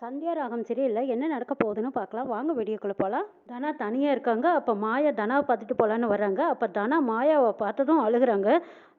சந்தியா ராகம் சரியில்லை என்ன நடக்க போகுதுன்னு பார்க்கலாம். வாங்க வீடியோக்குள்ளே போகலாம் தனா தனியாக இருக்காங்க. அப்போ மாயா தனாவை பார்த்துட்டு போகலான்னு வராங்க அப்போ தனா மாயாவை பார்த்ததும் அழுகுறாங்க.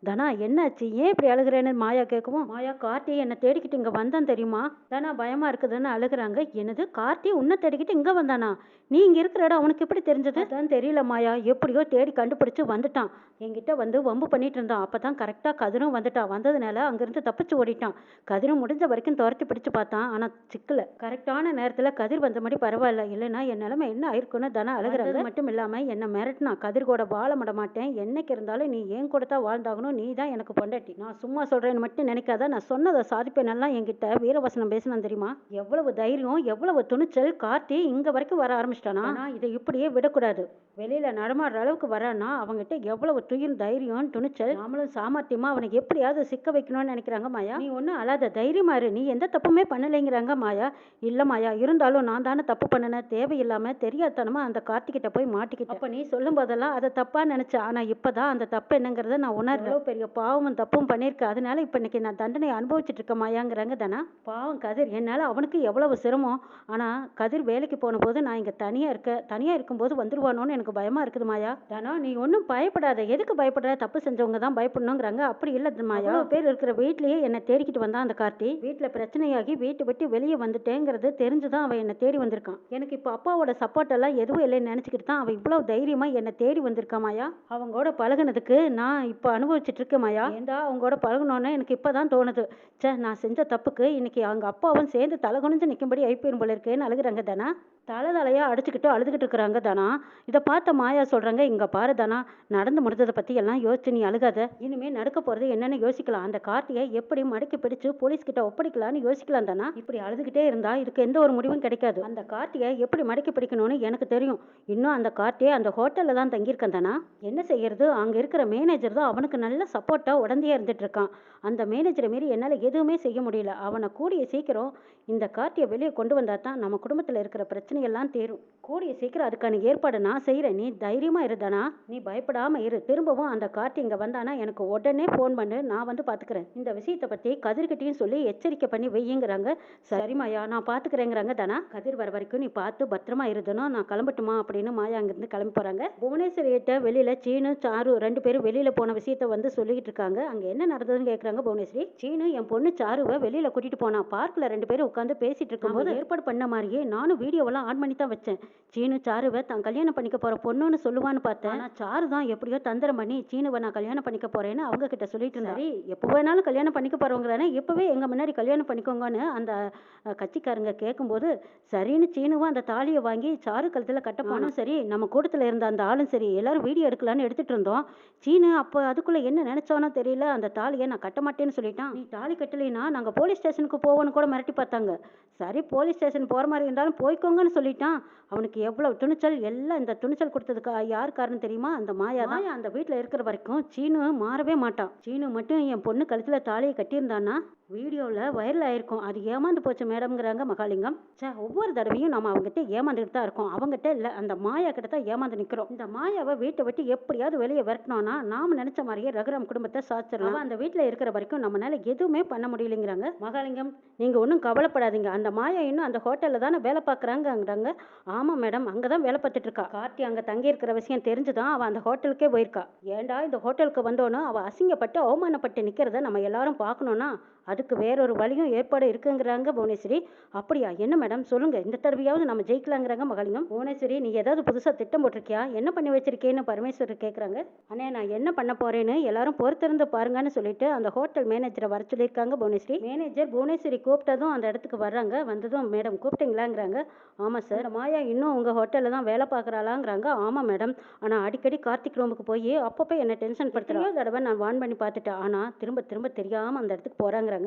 தனா என்னாச்சு? ஏன் இப்படி அழுகுறேன்னு மாயா கேட்கவும் மாயா கார்த்தி என்னை தேடிக்கிட்டு இங்கே வந்தான் தெரியுமா? தனா பயமாக இருக்குதுன்னு அழுகுறாங்க. என்னது? கார்த்தி உன்னை தேடிக்கிட்டு இங்கே வந்தானா? நீ இங்கே இருக்கிற இடம் அவனுக்கு எப்படி தெரிஞ்சது? தான் தெரியல மாயா. எப்படியோ தேடி கண்டுபிடிச்சி வந்துட்டான். என்கிட்ட வந்து வம்பு பண்ணிட்டு இருந்தான். அப்போ தான் கரெக்டாக கதிரும் வந்துட்டான் வந்ததுனால அங்கேருந்து தப்பிச்சு ஓடிட்டான். கதிரும் முடிஞ்ச வரைக்கும் துரத்தி பிடிச்சு பார்த்தான். ஆனால் சிக்கலை. கரெக்டான நேரத்தில் கதிர் வந்த மாதிரி பரவாயில்ல. இல்லைன்னா என் நிலைமை என்ன ஆயிருக்குன்னு தானே அழுகிறது மட்டும் இல்லாமல் என்னை மிரட்டினான் கதிர் கூட வாழ விட மாட்டேன். என்னைக்கு இருந்தாலும் நீ ஏன் கூட தான் வாழ்ந்தாகணும். நீ தான் எனக்கு பொண்டாட்டி. நான் சும்மா சொல்கிறேன்னு மட்டும் நினைக்காத. நான் சொன்னதை சாதிப்பேனெல்லாம் என்கிட்ட வீரவசனம் பேசினான் தெரியுமா? எவ்வளவு தைரியம் எவ்வளவு துணிச்சல் கார்த்தி இங்கே வரைக்கும் வர ஆரம்பிச்சிட்டானா? நான் இதை இப்படியே விடக்கூடாது. வெளியில் நடமாடுற அளவுக்கு வரான்னா அவங்ககிட்ட எவ்வளவு துயின் தைரியம் துணிச்சல்? நாமளும் சாமர்த்தியமா அவனுக்கு எப்படியாவது சிக்க வைக்கணும்னு நினைக்கிறாங்க மாயா. நீ ஒன்றும் அழாத. தைரியமா இரு. நீ எந்த தப்புமே பண்ணலைங்கிறாங்க மாயா. இல்லை மாயா இருந்தாலும் நான் தானே தப்பு பண்ணினேன். தேவையில்லாம தெரியாதனமா அந்த கார்த்திகிட்ட போய் மாட்டிக்கிட்டேன். அப்போ நீ சொல்லும் போதெல்லாம் அதை தப்பா நினைச்சேன். ஆனா இப்பதான் அந்த தப்பு என்னங்கிறத நான் உணர்றேன். பெரிய பாவமும் தப்பும் பண்ணியிருக்கேன் அதனால இப்போ இன்னைக்கு நான் தண்டனை அனுபவிச்சுட்டு இருக்க மாயாங்கிறாங்க தானா? பாவம் கதிர். என்னால் அவனுக்கு எவ்வளவு சிரமம். ஆனா கதிர் வேலைக்கு போன போது நான் இங்க தனியா இருக்க தனியா இருக்கும்போது வந்துருவானோன்னு எனக்கு பயமா இருக்குது மாயா. தானா? நீ ஒன்றும் பயப்படாத. எதுக்கு பயப்படுற? தப்பு செஞ்சவங்க தான் பயப்படணுங்கிறாங்க. அப்படி இல்லை மாயா. பேர் இருக்கிற வீட்லயே என்னை தேடிக்கிட்டு வந்தான் அந்த கார்த்தி. வீட்டில் பிரச்சனையாகி வீட்டை விட்டு வெளியே வந்துட்டேங்கிறது தெரிஞ்சுதான் அவன் என்னை தேடி வந்திருக்கான். எனக்கு இப்போ அப்பாவோட சப்போர்ட் எல்லாம் எதுவும் இல்லைன்னு நினச்சிக்கிட்டு தான் அவன் இவ்வளோ தைரியமாக என்னை தேடி வந்திருக்காமாயா அவங்களோட பழகுனதுக்கு நான் இப்போ அனுபவிச்சுட்டு இருக்கேன் மாயா. ஏண்டா அவங்களோட பழகணுன்னு எனக்கு இப்போ தான் தோணுது. சே நான் செஞ்ச தப்புக்கு இன்னைக்கு அவங்க அப்பாவும் சேர்ந்து தலை குனிஞ்சு நிற்கும்படி ஐப்பியும் போல இருக்கேன்னு அழுகுறாங்க தானா. தலை தலையாக அடிச்சுக்கிட்டு அழுதுகிட்டு இருக்கிறாங்க தானா. இதை பார்த்த மாயா சொல்கிறாங்க இங்கே பாரு தானா நடந்து முடிஞ்சதை பற்றி எல்லாம் யோசிச்சு நீ அழுகாத. இனிமேல் நடக்க போகிறது என்னென்னு யோசிக்கலாம். அந்த கார்த்தியை எப்படி மடக்கி பிடிச்சு போலீஸ்கிட்ட ஒப்படைக்கலான்னு யோசிக்கலாம் தானா. இப்படி அழுதுகிட்டே இருந்தேன் இதுக்கு எந்த ஒரு முடிவும் கிடைக்காது. அந்த கார்த்தியை எப்படி மடக்கி பிடிக்கணும்னு எனக்கு தெரியும். இன்னும் அந்த கார்த்தியை அந்த ஹோட்டல்ல தான் தங்கியிருக்கேன் தானா? என்ன செய்யறது? அங்க இருக்கிற மேனேஜர் தான் அவனுக்கு நல்ல சப்போர்ட்டா உடந்தையா இருந்துட்டு இருக்கான். அந்த மேனேஜரை மீறி என்னால் எதுவுமே செய்ய முடியல. அவனை கூடிய சீக்கிரம் இந்த கார்த்தியை வெளியே கொண்டு வந்தா தான் நம்ம குடும்பத்தில் இருக்கிற பிரச்சனையெல்லாம் தீரும். கூடிய சீக்கிரம் அதுக்கான ஏற்பாடு நான் செய்கிறேன் நீ தைரியமாக இருந்தனா நீ பயப்படாமல் இரு. திரும்பவும் அந்த கார்த்தி இங்கே வந்தானா எனக்கு உடனே ஃபோன் பண்ணு. நான் வந்து பார்த்துக்கிறேன் இந்த விஷயத்தை பற்றி கதிர்கிட்டையும் சொல்லி எச்சரிக்கை பண்ணி வையுங்கிறாங்க. சரிமாயா நான் பார்த்துக்கிறேங்கிறாங்க தானா. கதிர் வர வரைக்கும் நீ பார்த்து பத்திரமா இருந்தனும் நான் கிளம்பட்டுமா அப்படின்னு மாயா அங்கேருந்து கிளம்பி போகிறாங்க புவனேஸ்வரியிட்ட வெளியில் சீனு சாரு ரெண்டு பேரும் வெளியில் போன விஷயத்த வந்து சொல்லிக்கிட்டு இருக்காங்க. அங்கே என்ன நடந்ததுன்னு கேட்குறாங்க புவனேஸ்வரி. சீனு என் பொண்ணு சாருவை வெளியில் கூட்டிகிட்டு போனா பார்க்கில் ரெண்டு பேரும் உட்காந்து பேசிட்டு இருக்கும்போது ஏற்பாடு பண்ண மாதிரியே நானும் வீடியோவெல்லாம் ஆன் பண்ணி தான் வச்சேன். சீனு சாருவை தான் கல்யாணம் பண்ணிக்க போற பொண்ணுன்னு சொல்லுவான்னு பார்த்தேன். ஆனால் சாரு தான் எப்படியோ தந்திரம் பண்ணி சீனுவை நான் கல்யாணம் பண்ணிக்க போறேன்னு அவங்க கிட்ட சொல்லிட்டு இருந்தாரு. எப்போ வேணாலும் கல்யாணம் பண்ணிக்க போறவங்க தானே. இப்பவே எங்க முன்னாடி கல்யாணம் பண்ணிக்கோங்கன்னு அந்த கட்சிக்காரங்க கேட்கும்போது சரின்னு சீனுவும் அந்த தாலியை வாங்கி சாரு கழுத்துல கட்ட போனோம் சரி நம்ம கூட்டத்தில் இருந்த அந்த ஆளும் சரி எல்லாரும் வீடியோ எடுக்கலான்னு எடுத்துட்டு இருந்தோம். சீனு அப்போ அதுக்குள்ள என்ன நினைச்சானோ தெரியல அந்த தாலியை நான் கட்ட மாட்டேன்னு சொல்லிட்டான். நீ தாலி கட்டலைன்னா நாங்கள் போலீஸ் ஸ்டேஷனுக்கு போவோன்னு கூட மிரட்டி பார்த்தாங்க. சரி போலீஸ் ஸ்டேஷன் போகிற மாதிரி இருந்தாலும் போய்க்கோங்கன்னு சொல்லிட்டான். அவனுக்கு எவ்வளவு துணிச்சல் எல்லாம் இந்த துணிச்சல் கொடுத்ததுக்கு யார் காரணம் தெரியுமா? அந்த மாயா தான். அந்த வீட்டில் இருக்கிற வரைக்கும் சீனு மாறவே மாட்டான். சீனு மட்டும் என் பொண்ணு கழுத்தில் தாலியை கட்டியிருந்தான்னா வீடியோவில் வைரல் ஆயிருக்கும். அது ஏமாந்து போச்சு மேடம்ங்கிறாங்க மகாலிங்கம். சே ஒவ்வொரு தடவையும் நம்ம அவங்ககிட்ட ஏமாந்துக்கிட்டு தான் இருக்கோம். அவங்ககிட்ட இல்லை அந்த மாயா கிட்ட தான் ஏமாந்து நிற்கிறோம் இந்த மாயாவை வீட்டை விட்டு எப்படியாவது வெளியே விரட்டணும்னா நாம நினைச்ச மாதிரியே ரகுராம் குடும்பத்தை சாச்சிடலாம். அந்த வீட்டில் இருக்கிற வரைக்கும் நம்மளால எதுவுமே பண்ண முடியலைங்கிறாங்க மகாலிங்கம். நீங்கள் ஒன்றும் கவலைப்படாதீங்க. அந்த மாயா இன்னும் அந்த ஹோட்டலில் தானே வேலை பார்க்குறாங்கங்கிறாங்க. ஆமாம் மேடம் அங்கே தான் வேலை பார்த்துட்டு இருக்கா கார்த்தி அங்கே தங்கி இருக்கிற விஷயம் தெரிஞ்சு தான் அவள் அந்த ஹோட்டலுக்கே போயிருக்கா. ஏன்டா இந்த ஹோட்டலுக்கு வந்தோன்னு அவள் அசிங்கப்பட்டு அவமானப்பட்டு நிற்கிறத நம்ம எல்லாரும் பார்க்கணுன்னா அதுக்கு வேறொரு வழியும் ஏற்பாடு இருக்குங்கிறாங்க புவனேஸ்வரி. அப்படியா? என்ன மேடம் சொல்லுங்க. இந்த தடவையாவது நம்ம ஜெயிக்கலாங்கிறாங்க மகாலிங்கம். புவனேஸ்வரி நீ ஏதாவது புதுசாக திட்டம் போட்டிருக்கியா? என்ன பண்ணி வச்சிருக்கேன்னு பரமேஸ்வரர் கேட்குறாங்க அண்ணே நான் என்ன பண்ண போறேன்னு எல்லாரும் பொறுத்திருந்து பாருங்கன்னு சொல்லிட்டு அந்த ஹோட்டல் மேனேஜரை வர சொல்லியிருக்காங்க புவனேஸ்வரி. மேனேஜர் புவனேஸ்வரி கூப்பிட்டதும் அந்த இடத்துக்கு வர்றாங்க. வந்ததும் மேடம் கூப்பிட்டீங்களாங்கிறாங்க. ஆமாம் சார் மாயா இன்னும் உங்கள் ஹோட்டலில் தான் வேலை பார்க்குறாளாங்கிறாங்க. ஆமாம் மேடம் ஆனால் அடிக்கடி கார்த்திக் ரூமுக்கு போய் அப்பப்போ என்னை டென்ஷன் படுத்துறா. தடவை நான் வான் பண்ணி பார்த்துட்டேன். ஆனால் திரும்ப திரும்ப தெரியாமல் அந்த இடத்துக்கு போகிறாங்கிறாங்க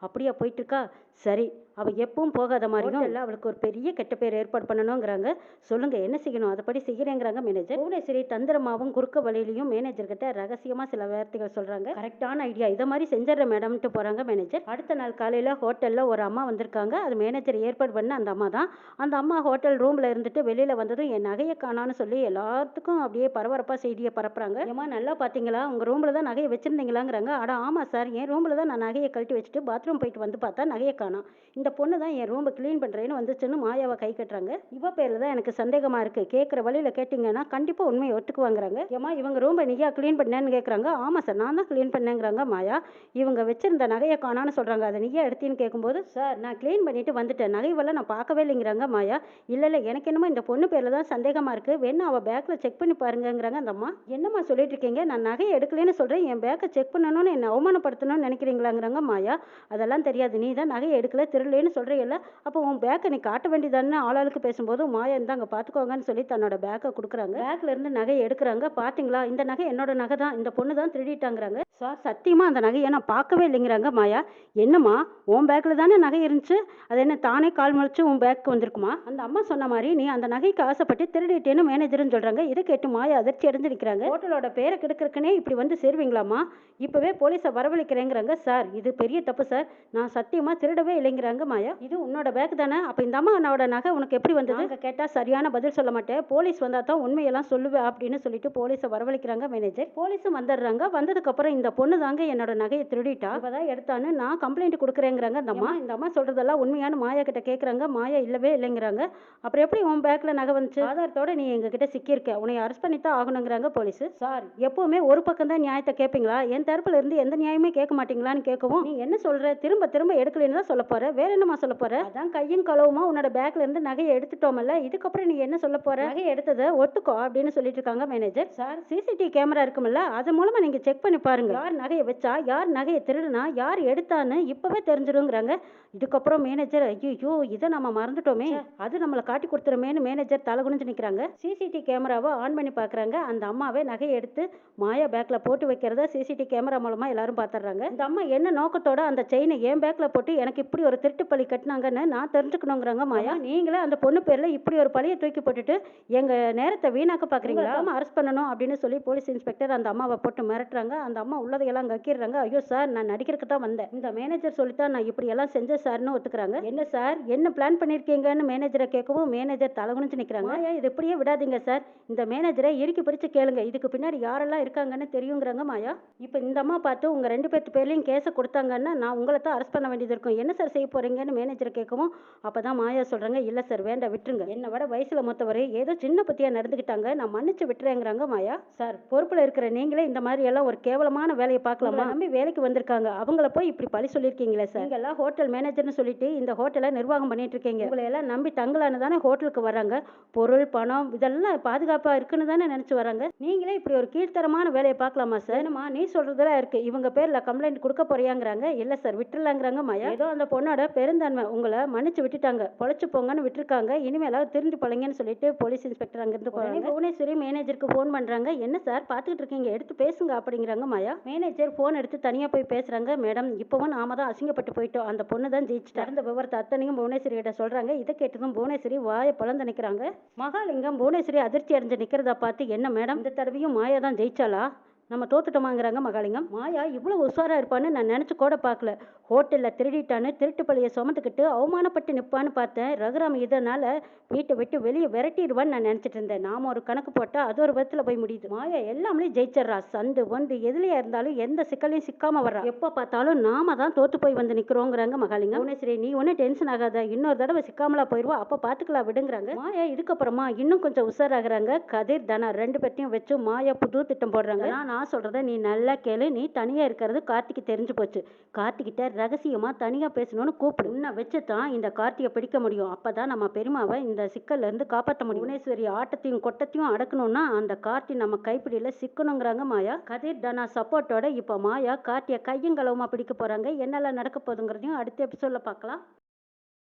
அப்படியா போயிட்டு இருக்கா? சரி அவள் எப்பவும் போகாத மாதிரியும் இல்லை அவளுக்கு ஒரு பெரிய கெட்ட பேர் ஏற்பாடு பண்ணணுங்கிறாங்க. சொல்லுங்க என்ன செய்யணும்? அதைப்படி செய்கிறேங்கிறாங்க மேனேஜர் புவனேஸ்வரி தந்திரமாவும் குறுக்க வழியிலையும் மேனேஜர் கிட்ட ரகசியமா சில வார்த்தைகள் சொல்றாங்க. கரெக்டான ஐடியா இதை மாதிரி செஞ்சிடறேன் மேடம்ட்டு போறாங்க மேனேஜர் அடுத்த நாள் காலையில ஹோட்டல்ல ஒரு அம்மா வந்திருக்காங்க. அது மேனேஜர் ஏற்பாடு பண்ண அந்த அம்மா தான். அந்த அம்மா ஹோட்டல் ரூம்ல இருந்துட்டு வெளியில வந்ததும் என் நகையை காணான்னு சொல்லி எல்லாத்துக்கும் அப்படியே பரபரப்பா செய்தியை பரப்புறாங்க. ஏமா நல்லா பாத்தீங்களா? உங்க ரூம்ல தான் நகையை வச்சிருந்தீங்களாங்கிறாங்க. அட ஆமா சார். என் ரூம்ல தான் நான் நகையை கழட்டி வச்சுட்டு பாத்ரூம் போயிட்டு வந்து பார்த்தா நகையை காணோம். இந்த இந்த பொண்ணு தான் என் ரூமை க்ளீன் பண்ணுறேன்னு வந்துச்சுன்னு மாயாவை கை கட்டுறாங்க. இவ பேரில் தான் எனக்கு சந்தேகமாக இருக்குது கேட்குற வழியில் கேட்டிங்கன்னா கண்டிப்பாக உண்மையை ஒத்துக்குவாங்கிறாங்க. ஏமா இவங்க ரூமை நீயா க்ளீன் பண்ணேன்னு கேட்குறாங்க ஆமாம் சார் நான் தான் க்ளீன் பண்ணேங்கிறாங்க மாயா. இவங்க வச்சிருந்த நகையை காணான்னு சொல்கிறாங்க அதை நீயா எடுத்தீன்னு கேட்கும்போது சார் நான் க்ளீன் பண்ணிட்டு வந்துட்டேன். நகைவெல்லாம் நான் பார்க்கவே இல்லைங்கிறாங்க மாயா. இல்லை இல்லை எனக்கு என்னமோ இந்த பொண்ணு பேரில் தான் சந்தேகமாக இருக்குது வேணா அவள் பேக்கில் செக் பண்ணி பாருங்கிறாங்க அந்த அம்மா. என்னம்மா சொல்லிட்டு இருக்கீங்க? நான் நகையை எடுக்கலைன்னு சொல்கிறேன் என் பேக்கை செக் பண்ணணும்னு என்னை அவமானப்படுத்தணும்னு நினைக்கிறீங்களாங்கிறாங்க மாயா. அதெல்லாம் தெரியாது. நீ தான் நகையை எடுக்கல திருடலேன்னு சொல்கிறீங்கல்ல அப்போ உன் பேக்கை நீ காட்ட வேண்டியதானே? ஆளாளுக்கு பேசும்போது மாயா இருந்தாங்க பார்த்துக்கோங்கன்னு சொல்லி தன்னோட பேக்கை கொடுக்குறாங்க. பேக்கில் இருந்து நகையை எடுக்கிறாங்க. பார்த்தீங்களா இந்த நகை என்னோட நகை தான். இந்த பொண்ணு தான் திருடிட்டாங்கிறாங்க. சார் சத்தியமாக அந்த நகையை நான் பார்க்கவே இல்லைங்கிறாங்க மாயா. என்னம்மா? உன் பேக்கில் தானே நகை இருந்துச்சு? அது என்ன தானே கால் முழிச்சு உன் பேக்கு வந்திருக்குமா? அந்த அம்மா சொன்ன மாதிரி நீ அந்த நகைக்கு ஆசைப்பட்டு திருடிட்டேன்னு மேனேஜர்னு சொல்கிறாங்க இதை கேட்டு மாயா அதிர்ச்சி அடைஞ்சு நிற்கிறாங்க ஹோட்டலோட பேரை கெடுக்கிறக்குனே இப்படி வந்து சேருவீங்களாம்மா? இப்போவே போலீஸை வரவழைக்கிறேங்கிறாங்க சார். இது பெரிய தப்பு சார். நான் சத்தியமாக திருடவே இல்லைங்கிறாங்க. மாயா. இது உன்னோட பேக் தானே? அப்போ இந்த அம்மா என்னோட நகை உனக்கு எப்படி வந்தது? அங்கே கேட்டால் சரியான பதில் சொல்ல மாட்டேன். போலீஸ் வந்தால் தான் உண்மையெல்லாம் சொல்லுவேன் அப்படின்னு சொல்லிட்டு போலீஸை வரவழைக்கிறாங்க மேனேஜர் போலீஸும் வந்துடுறாங்க. வந்ததுக்கப்புறம் இந்த பொண்ணு தாங்க என்னோட நகையை திருடிட்டா. இப்பதான் எடுத்தான்னு நான் கம்ப்ளைண்ட் கொடுக்குறேங்கிறாங்க அந்த அம்மா. இந்த அம்மா சொல்றதெல்லாம் உண்மையான மாயா கிட்ட கேட்குறாங்க மாயா இல்லவே இல்லைங்கிறாங்க. அப்புறம் எப்படி உன் பேக்கில் நகை வந்துச்சு? ஆதாரத்தோட நீ எங்ககிட்ட சிக்கியிருக்க. உன்னை அரெஸ்ட் பண்ணி தான் ஆகணுங்கிறாங்க போலீஸ். சார். எப்பவுமே ஒரு பக்கம் தான் நியாயத்தை கேட்பீங்களா என் தரப்புல இருந்து எந்த நியாயமே கேட்க மாட்டீங்களான்னு கேட்கவும் நீ என்ன சொல்ற? திரும்ப திரும்ப எடுக்கலைன்னு தான் சொல்ல போற. வேற என்னமா சொல்ல போற? அதான் கையும் களவுமா உன்னோட பேக்ல இருந்து நகையை எடுத்துட்டோமல்ல? இதுக்கப்புறம் நீ என்ன சொல்ல போற? நகையை எடுத்ததை ஒத்துக்கோ அப்படின்னு சொல்லிட்டு இருக்காங்க மேனேஜர் சார். சிசிடிவி கேமரா இருக்கும்ல அது மூலமா நீங்க செக் பண்ணி பாருங்க. யார் நகையை வச்சா யார் நகையை திருடுனா யார் எடுத்தான்னு இப்பவே தெரிஞ்சிருங்கிறாங்க. இதுக்கப்புறம் மேனேஜர் ஐயோ இதை நம்ம மறந்துட்டோமே. அது நம்மளை காட்டி கொடுத்துருமேன்னு மேனேஜர் தலை குனிஞ்சு நிற்கிறாங்க சிசிடிவி கேமராவை ஆன் பண்ணி பார்க்குறாங்க அந்த அம்மாவே நகையை எடுத்து மாயா பேக்ல போட்டு வைக்கிறத சிசிடிவி கேமரா மூலமா எல்லாரும் பார்த்துடுறாங்க இந்த அம்மா என்ன நோக்கத்தோட அந்த செயினை என் பேக்ல போட்டு எனக்கு இப்படி ஒரு திருட்டு பழி கட்டினாங்கன்னு நான் தெரிஞ்சுக்கணுங்கிறாங்க மாயா. நீங்களே அந்த பொண்ணு பேர்ல இப்படி ஒரு பழியை தூக்கி போட்டுட்டு எங்க நேரத்தை வீணாக்க பாக்குறீங்களா? அரெஸ்ட் பண்ணணும் அப்படின்னு சொல்லி போலீஸ் இன்ஸ்பெக்டர் அந்த அம்மாவை போட்டு மிரட்டுறாங்க. அந்த அம்மா உள்ளதையெல்லாம் கக்கிடுறாங்க. ஐயோ சார் நான் நடிக்கிறதுக்கு தான் வந்தேன். இந்த மேனேஜர் சொல்லித்தான் நான் இப்படி எல்லாம் செஞ்சேன் சார்னு ஒத்துக்கிறாங்க. என்ன சார்? என்ன பிளான் பண்ணிருக்கீங்கன்னு மேனேஜரை கேட்கவும் மேனேஜர் தலகுனிஞ்சு நிக்கிறாங்க. மாயா இது இப்படியே விடாதீங்க சார். இந்த மேனேஜரை இறுக்கி பிடிச்சு கேளுங்க. இதுக்கு பின்னாடி யாரெல்லாம் இருக்காங்கன்னு தெரியுங்கிறாங்க மாயா. இப்போ இந்த அம்மா பார்த்து உங்க ரெண்டு பேர்த்து பேர்லையும் கேஸை கொடுத்தாங்கன்னா நான் உங்களை தான் அரெஸ்ட் பண்ண வேண்டியது இருக்கும். என்ன சார் செய்ய போறீங்கன்னு மேனேஜரை கேட்கவும் அப்பதான் மாயா சொல்றாங்க இல்ல சார் வேண்டாம் விட்டுருங்க. என்னை விட வயசுல மொத்தவரை ஏதோ சின்ன பத்தியா நடந்துக்கிட்டாங்க. நான் மன்னிச்சு விட்டுறேங்கிறாங்க மாயா. சார் பொறுப்புல இருக்கிற நீங்களே இந்த மாதிரி எல்லாம் ஒரு கேவலமான வேலையை பார்க்கலாமா? நம்பி வேலைக்கு வந்திருக்காங்க. அவங்கள போய் இப்படி பழி சொல்லியிருக்கீங்களே சார் எல்லாம் ஹோட்டல் மேனேஜர்னு சொல்லிட்டு இந்த ஹோட்டலை நிர்வாகம் பண்ணிட்டு இருக்கீங்க உங்களை எல்லாம் நம்பி தங்கலான்னு தானே ஹோட்டலுக்கு வராங்க. பொருள் பணம் இதெல்லாம் பாதுகாப்பா இருக்குன்னு தானே நினைச்சு வராங்க. நீங்களே இப்படி ஒரு கீழ்த்தரமான வேலையை பார்க்கலாமா சார் என்னம்மா நீ சொல்றதுல இருக்கு. இவங்க பேர்ல கம்ப்ளைண்ட் கொடுக்க போறியாங்கிறாங்க. இல்ல சார் விட்டுலாங்கிறாங்க மாயா. ஏதோ அந்த பொண்ணோட பெருந்தன்மை. உங்களை மன்னிச்சு விட்டுட்டாங்க. பொழைச்சு போங்கன்னு விட்டுருக்காங்க. இனிமேலாவது திரும்பி பழங்கன்னு சொல்லிட்டு போலீஸ் இன்ஸ்பெக்டர் அங்கிருந்து போறாங்க. புவனேஸ்வரி மேனேஜருக்கு ஃபோன் பண்றாங்க. என்ன சார்? பார்த்துக்கிட்டு இருக்கீங்க. எடுத்து பேசுங்க அப்படிங்கிறாங்க மாயா. மேனேஜர் ஃபோன் எடுத்து தனியா போய் பேசுறாங்க. மேடம் இப்பவும் நாம தான் அசிங்கப்பட்டு போயிட்டோம். அந்த பொண்ணு தான் ஜெயிச்சுட்டா. அந்த விவரத்தை அத்தனையும் புவனேஸ்வரி கிட்ட சொல்றாங்க. இதை கேட்டதும் புவனேஸ்வரி வாயை பழந்து நிக்கிறாங்க. மகாலிங்கம் புவனேஸ்வரி அதிர்ச்சி அடைஞ்சு நிக்கிறத பார்த்து என்ன மேடம்? இந்த தடவையும் மாயா தான் ஜெயிச்சாளா? நம்ம தோத்துட்டோமாங்கிறாங்க மகாலிங்கம். மாயா இவ்வளோ உஷாராக இருப்பான்னு நான் நினச்சி கூட பார்க்கல. ஹோட்டலில் திருடிட்டான்னு திருட்டு பழியை சுமந்துக்கிட்டு அவமானப்பட்டு நிற்பான்னு பார்த்தேன். ரகுராம் இதனால் வீட்டை விட்டு வெளியே விரட்டிடுவான்னு நான் நினச்சிட்டு இருந்தேன். நாம் ஒரு கணக்கு போட்டால் அது ஒரு விதத்தில் போய் முடியுது. மாயா எல்லாமே ஜெயிச்சிட்றா. சந்து வந்து எதுலையா இருந்தாலும் எந்த சிக்கலையும் சிக்காமல் வர்றா. எப்போ பார்த்தாலும் நாம தான் தோத்து போய் வந்து நிற்கிறோங்கிறாங்க மகாலிங்கம். புவனேஸ்வரி நீ ஒன்றும் டென்ஷன் ஆகாத. இன்னொரு தடவை சிக்காமலா போயிடுவா அப்போ பார்த்துக்கலாம் விடுங்கிறாங்க. மாயா இதுக்கப்புறமா இன்னும் கொஞ்சம் உஷாராகிறாங்க. கதிர் தனா ரெண்டு பேர்த்தையும் வச்சு மாயா புது திட்டம் போடுறாங்க. நான் நான் சொல்கிறத நீ நல்லா கேளு. நீ தனியாக இருக்கிறது கார்த்திக்கு தெரிஞ்சு போச்சு. கார்த்திகிட்ட ரகசியமாக தனியாக பேசணும்னு கூப்பிடு. உன்னை வச்சு தான் இந்த கார்த்தியை பிடிக்க முடியும். அப்போ தான் நம்ம பெருமாவை இந்த சிக்கல்ல இருந்து காப்பாற்ற முடியும். புவனேஸ்வரி ஆட்டத்தையும் கொட்டத்தையும் அடக்கணும்னா அந்த கார்த்தி நம்ம கைப்பிடியில் சிக்கணுங்கிறாங்க மாயா. கதிர் தனா சப்போர்ட்டோட இப்போ மாயா கார்த்தியை கையும் களவுமா பிடிக்க போகிறாங்க என்னெல்லாம் நடக்க போகுதுங்கிறதையும் அடுத்த எபிசோடில் பார்க்கலாம்.